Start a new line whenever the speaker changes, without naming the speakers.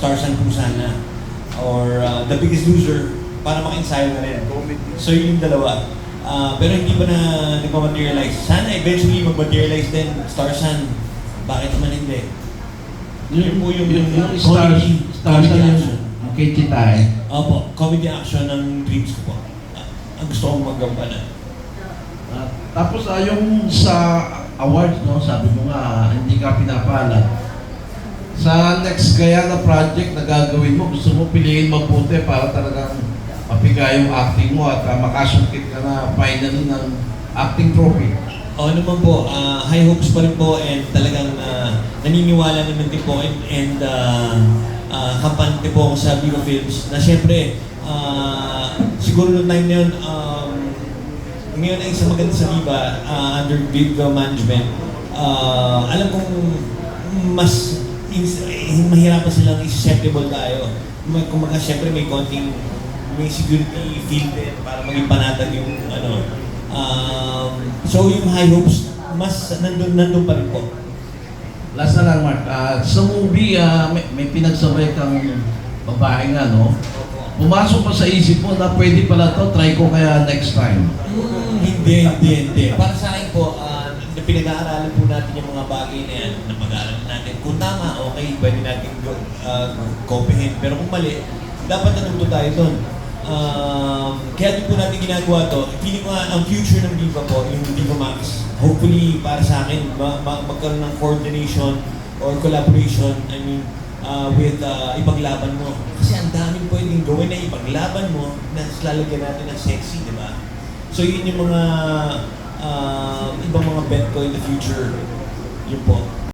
Stars and Pusana or uh, The Biggest Loser para maka-ensayo na rin. So yun yung dalawa. Ah, pero hindi pa na nagmamaterialize. Sana eventually mag-materialize din Star Sun. Bakit naman hindi? Yun po yung,
yung, yung stars,
comedy,
stars
comedy action.
yung kay Chitay.
Opo, comedy action ng dreams ko po. Ang gusto kong magampanan.
Ah, tapos ah, yung sa awards, no, sabi mo nga, hindi ka pinapalad. Sa next kaya na project na gagawin mo, gusto mo piliin mabuti para talagang mapigay yung acting mo at uh, makasungkit ka na finally ng acting trophy.
Oo naman po, ah, high hopes pa rin po and talagang ah, naniniwala naman din po and, and uh, kampante po ako sa Viva Films na syempre, ah, siguro noong time na yun, um, ngayon ay isang maganda sa Viva ah, under Viva Management. Ah, alam kong mas ins- eh, mahirapan silang susceptible tayo. May- Kumbaga, syempre may konting may security feel din para maging panatag yung ano. Um, so yung high hopes, mas nandun, nandun pa rin po.
Last na lang, Mark. Ah, sa movie, ah, may, may pinagsabay kang babae nga, no? Pumasok pa sa isip mo na pwede pala to, try ko kaya next time.
Mm, hindi, hindi, hindi. Para sa akin po, na pinag-aaralan po natin yung mga bagay na yan, na mag-aaralan natin. Kung tama, okay, pwede natin uh, comprehend. Pero kung mali, dapat natuto tayo doon. Um, kaya din po natin ginagawa to. Feeling ko ang future ng Viva po, yung Viva Max, hopefully para sa akin, ma- ma- magkaroon ng coordination or collaboration, I mean, uh, with uh, ipaglaban mo. Kasi ang daming pwedeng gawin na ipaglaban mo na lalagyan natin ng sexy, di ba? So yun yung mga uh, ibang mga bet ko in the future. Yun po.